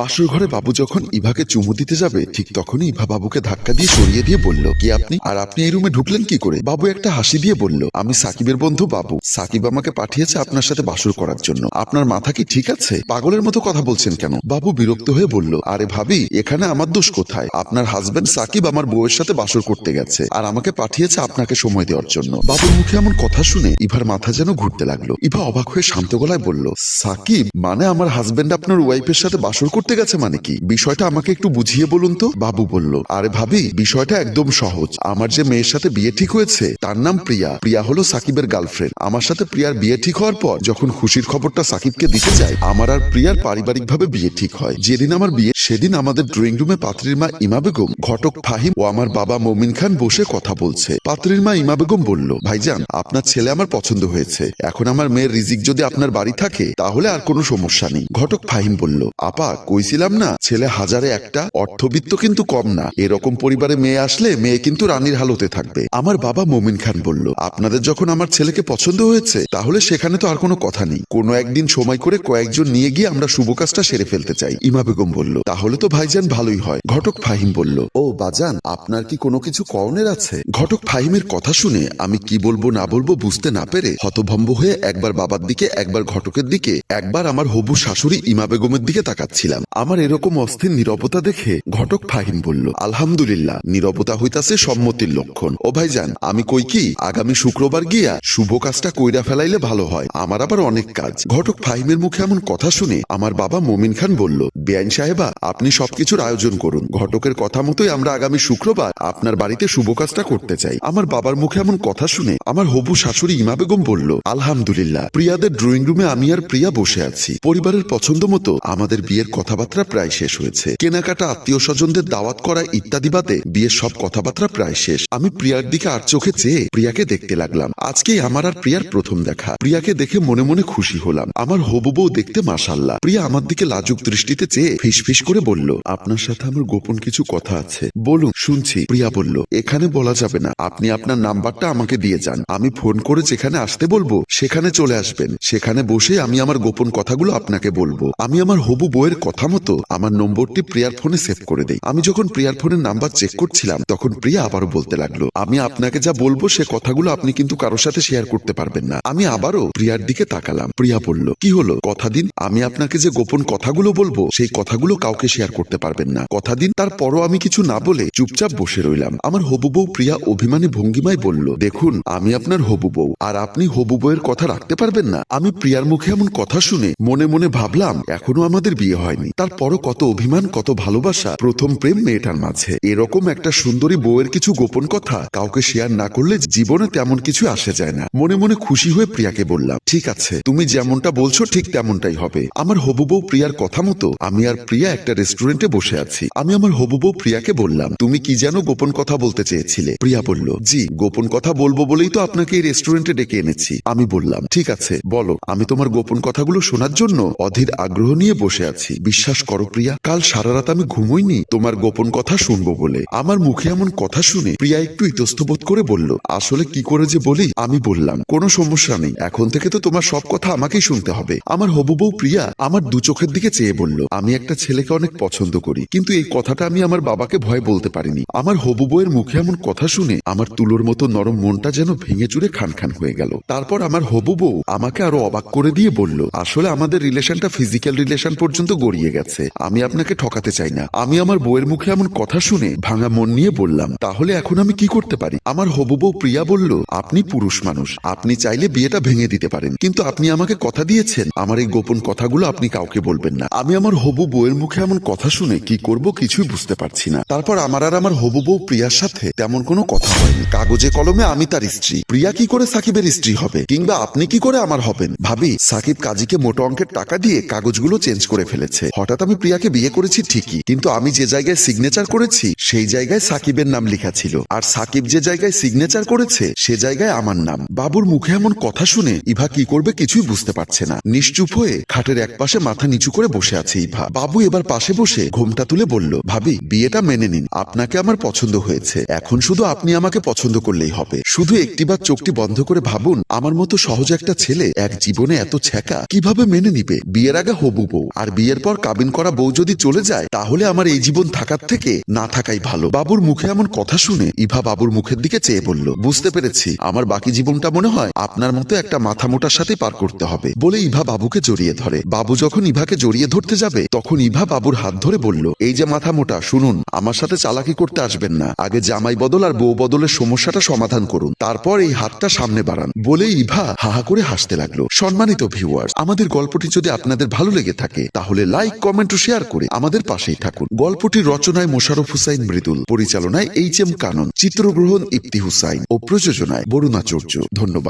বাসুর ঘরে বাবু যখন ইভাকে চুমু দিতে যাবে, ঠিক তখনই ইভা বাবুকে ধাক্কা দিয়ে সরিয়ে দিয়ে বলল, কি আপনি? আর আপনি এই রুমে ঢুকলেন কি করে? বাবু একটা হাসি দিয়ে বলল, আমি সাকিবের বন্ধু বাবু। সাকিব আমাকে পাঠিয়েছে আপনার সাথে বাসুর করার জন্য। আপনার মাথা কি ঠিক আছে? পাগলের মতো কথা বলছেন কেন? বাবু বিরক্ত হয়ে বলল, আরে ভাবি, এখানে আমার দোষ কোথায়? আপনার হাজবেন্ড সাকিব আমার বউয়ের সাথে বাসর করতে গেছে আর আমাকে পাঠিয়েছে আপনাকে সময় দেওয়ার জন্য। বাবুর মুখে এমন কথা শুনে ইভার মাথা যেন ঘুরতে লাগল। ইভা অবাক হয়ে শান্ত গলায় বলল, সাকিব মানে আমার হাজবেন্ড আপনার ওয়াইফের সাথে বাসর করতে গেছে মানে কি? বিষয়টা আমাকে একটু বুঝিয়ে বলুন তো? বাবু বলল, আরে ভাবি, বিষয়টা একদম সহজ। আমার যে মেয়ের সাথে বিয়ে ঠিক হয়েছে, তার নাম প্রিয়া। প্রিয়া হলো সাকিবের গার্লফ্রেন্ড। আমার সাথে প্রিয়ার বিয়ে ঠিক হওয়ার পর, যখন খুশির খবরটা সাকিবকে দিতে যায়, আমার আর প্রিয়ার পারিবারিকভাবে বিয়ে ঠিক হয়। যেদিন আমার বিয়ে সেদিন আমাদের ড্রয়িং রুমে পাত্রীর মা ইমা বেগম, ঘটক ফাহিম ও আমার বাবা মমিন খান বসে কথা বলছে। পাত্রীর মা ইমা বেগম বলল, ভাইজান, আপনার ছেলে আমার পছন্দ হয়েছে। এখন আমার মেয়ের রিজিক যদি আপনার বাড়ি থাকে, তাহলে আর কোনো সমস্যা নেই। ঘটক ফাহিম বলল, আপা, কইছিলাম না, ছেলে হাজারে একটা, অর্থবিত্ত কিন্তু কম না। এরকম পরিবারে মেয়ে আসলে মেয়ে কিন্তু রানীর হালতে থাকবে। আমার বাবা মমিন খান বলল, আপনাদের যখন আমার ছেলেকে পছন্দ হয়েছে, তাহলে সেখানে তো আর কোনো কথা নেই। কোনো একদিন সময় করে কয়েকজন নিয়ে গিয়ে আমরা শুভ কাজটা সেরে ফেলতে চাই। ইমা বেগম বলল, তাহলে তো ভাইজান ভালোই হয় ঘটক ফাহিম বলল। ও বাজান আপনার কি কোনো কিছু করণের আছে? ঘটক ফাহিমের কথা শুনে আমি কি বলব না বলব বুঝতে না পেরে হতভম্ব হয়ে একবার বাবার দিকে একবার ঘটকের দিকে একবার আমার হবু শাশুড়ি ইমা বেগমের দিকে তাকাচ্ছিলাম। আমার এরকম অস্থির নীরবতা দেখে ঘটক ফাহিম বলল আলহামদুলিল্লাহ নীরবতা হইতাছে সম্মতির লক্ষণ। ও ভাইজান আমি কই কি আগামী শুক্রবার গিয়া শুভ কাজটা কইরা ফেলাইলে ভালো হয় আমার আবার অনেক কাজ। ঘটক ফাহিমের মুখে এমন কথা শুনে আমার বাবা মমিন খান বলল বেআইন সাহেবা আপনি সবকিছুর আয়োজন করুন। ঘটকের কথা মতোই আমরা আগামী শুক্রবার আপনার বাড়িতে শুভ কাজটা করতে চাই। আমার বাবার মুখে এমন কথা শুনে আমার হবু শাশুড়ি ইমা বেগম বলল, আলহামদুলিল্লাহ, প্রিয়াদের ড্রয়িং রুমে আমি আর প্রিয়া বসে আছি। পরিবারের পছন্দ মতো আমাদের বিয়ের কথাবার্তা প্রায় শেষ হয়েছে। কেনাকাটা আত্মীয় স্বজনদের দাওয়াত করা ইত্যাদি বাদে বিয়ের সব কথাবার্তা প্রায় শেষ। আমি প্রিয়ার দিকে আর চোখে চেয়ে প্রিয়াকে দেখতে লাগলাম। আজকেই আমার আর প্রিয়ার প্রথম দেখা। প্রিয়াকে দেখে মনে মনে খুশি হলাম। আমার হবু বউ দেখতে মাসাল্লাহ প্রিয়া আমার দিকে লাজুক দৃষ্টিতে চেয়ে ফিস ফিস করে বলল, আপনার সাথে আমার গোপন কিছু কথা আছে। বলুন। শুনছি। প্রিয়া বলল, এখানে বলা যাবে না। আপনি আপনার নাম্বারটা আমাকে দিয়ে যান। আমি ফোন করে যেখানে আসতে বলব, সেখানে চলে আসবেন। সেখানে বসে আমি আমার গোপন কথাগুলো আপনাকে বলব। আমি আমার হবু বউয়ের কথা মতো আমার নম্বরটি প্রিয়ার ফোনে সেভ করে দেই। আমি যখন প্রিয়ার ফোনের নাম্বার চেক করছিলাম, তখন প্রিয়া আবারও বলতে লাগল, আমি আপনাকে যা বলব, সে কথাগুলো আপনি কিন্তু কারোর সাথে শেয়ার করতে পারবেন না। আমি আবারও প্রিয়ার দিকে তাকালাম। প্রিয়া বলল, কি হলো? কথা দিন। আমি আপনাকে যে গোপন কথাগুলো বলব, সেই কথাগুলো কাউকে শেয়ার করতে পারবেন না। কথা দিন, তারপরও আমি কিছু না বলে চুপচাপ বসে রইলাম। আমার হবু বউ প্রিয়া অভিমানী ভঙ্গিমায় বলল, দেখুন, আমি আপনার হবু বউ, আর আপনি হবু বউয়ের কথা রাখতে পারবেন না। আমি প্রিয়ার মুখে এমন কথা শুনে মনে মনে ভাবলাম, এখনও আমাদের বিয়ে হয়নি। তারপরও কত অভিমান, কত ভালোবাসা, প্রথম প্রেম মেয়েটার মাঝে। এরকম একটা সুন্দরী বউয়ের কিছু গোপন কথা কাউকে শেয়ার না করলে জীবনে তেমন কিছু আসে যায় না। মনে মনে খুশি হয়ে প্রিয়াকে বললাম, ঠিক আছে, তুমি যেমনটা বলছো ঠিক তেমনটাই হবে। আমার হবু বউ প্রিয়ার কথা মতো আমি আর প্রিয়া একটা রেস্টুরেন্টে বসে আছি। আমি আমার হবু বউ প্রিয়াকে বললাম, তুমি কি যেন গোপন কথা বলতে চেয়েছিলে? প্রিয়া বলল, জি, গোপন কথা বলব বলেই তো আপনাকে এই রেস্টুরেন্টে ডেকে এনেছি। আমি বললাম, ঠিক আছে, বলো, আমি তোমার গোপন কথাগুলো শোনার জন্য অধীর আগ্রহ নিয়ে বসে আছি। বিশ্বাস করো প্রিয়া, কাল সারা রাত আমি ঘুমোইনি, তোমার গোপন কথা শুনব বলে। আমার মুখে এমন কথা শুনে প্রিয়া একটু ইতস্তবোধ করে বলল, আসলে কি করে যে বলি? আমি বললাম, কোনো সমস্যা নেই, এখন থেকে তো তোমার সব কথা আমাকেই শুনতে হবে। আমার হবু বউ প্রিয়া আমার দু চোখের দিকে চেয়ে বলল, আমি একটা ছেলেকে অনেক পছন্দ করি। কিন্তু এই কথাটা আমি আমার বাবাকে ভয় বলতে পারিনি। আমার হবু বউয়ের মুখে এমন কথা শুনে আমার তুলোর মতো নরম মনটা যেন ভেঙে চুরে খান হয়ে গেল। তারপর আমার হবু বউ আমাকে আরও অবাক করে দিয়ে বলল, আসলে আমাদের রিলেশনটা ফিজিক্যাল রিলেশন পর্যন্ত গড়িয়ে গেছে। আমি আপনাকে ঠকাতে চাই না। আমি আমার বউয়ের মুখে এমন কথা শুনে ভাঙা মন নিয়ে বললাম, তাহলে এখন আমি কি করতে পারি? আমার হবু বউ প্রিয়া বলল, আপনি পুরুষ মানুষ। আপনি চাইলে বিয়েটা ভেঙে দিতে পারেন। কিন্তু আপনি আমাকে কথা দিয়েছেন। আমার এই গোপন কথাগুলো আপনি কাউকে বলবেন না। আমি আমার হবু বউয়ের মুখে এমন কথা শুনে কি করব কিছুই বুঝতে পারছি না। তারপর আমার আর আমার হবু বউ প্রিয়ার সাথে তেমন কোনো কথা হয়নি। কাগজে কলমে আমি তার স্ত্রী। প্রিয়া কি করে সাকিবের স্ত্রী হবে? কিংবা আপনি কি করে আমার হবেন? ভাবি, সাকিব কাজীকে মোটো অঙ্কের টাকা দিয়ে কাগজগুলো চেঞ্জ করে ফেলেছে। হঠাৎ আমি প্রিয়াকে বিয়ে করেছি ঠিকই, কিন্তু আমি যে জায়গায় সিগনেচার করেছি, সেই জায়গায় সাকিবের নাম লেখা ছিল। আর সাকিব যে জায়গায় সিগনেচার করেছে, সে জায়গায় আমার নাম। বাবুর মুখে এমন কথা শুনে ইভা কি করবে কিছুই বুঝতে পারছে না। নিশ্চুপ হয়ে খাটের এক পাশে মাথা নিচু করে বসে আছে ইভা। বাবু এবার পাশ পাশে বসে ঘোমটা তুলে বলল, ভাবি, বিয়েটা মেনে নিন। আপনাকে আমার পছন্দ হয়েছে। এখন শুধু আপনি আমাকে পছন্দ করলেই হবে। শুধু একটিবার চোখটি বন্ধ করে ভাবুন, আমার মতো সহজ একটা ছেলে এক জীবনে এত ছ্যাকা কীভাবে মেনে নিবে? বিয়ের আগে হবু বউ, আর বিয়ের পর কাবিন করা বউ যদি চলে যায়, তাহলে আমার এই জীবন থাকার থেকে না থাকাই ভালো। বাবুর মুখে এমন কথা শুনে ইভা বাবুর মুখের দিকে চেয়ে বলল, বুঝতে পেরেছি। আমার বাকি জীবনটা মনে হয় আপনার মতো একটা মাথা মোটার সাথে পার করতে হবে। বলে ইভা বাবুকে জড়িয়ে ধরে। বাবু যখন ইভাকে জড়িয়ে ধরতে যাবে, তখন ইভা বাবুর হাত ধরে বলল, এই যে মাথা মোটা, শুনুন, আমার সাথে চালাকি করতে আসবেন না। আগে জামাই বদল আর বউ বদলের সমস্যাটা সমাধান করুন। তারপর এই হাতটা সামনে বাড়ান। বলে ইভা হাহা করে হাসতে লাগল। সম্মানিত ভিউয়ার্স, আমাদের গল্পটি যদি আপনাদের ভালো লেগে থাকে, তাহলে লাইক, কমেন্ট ও শেয়ার করে আমাদের পাশেই থাকুন। গল্পটির রচনায় মোশারফ হুসাইন মৃদুল, পরিচালনায় এইচ এম কানন, চিত্রগ্রহণ ইফতি হুসাইন ও প্রযোজনায় বরুণাচর্য ধন্যবাদ।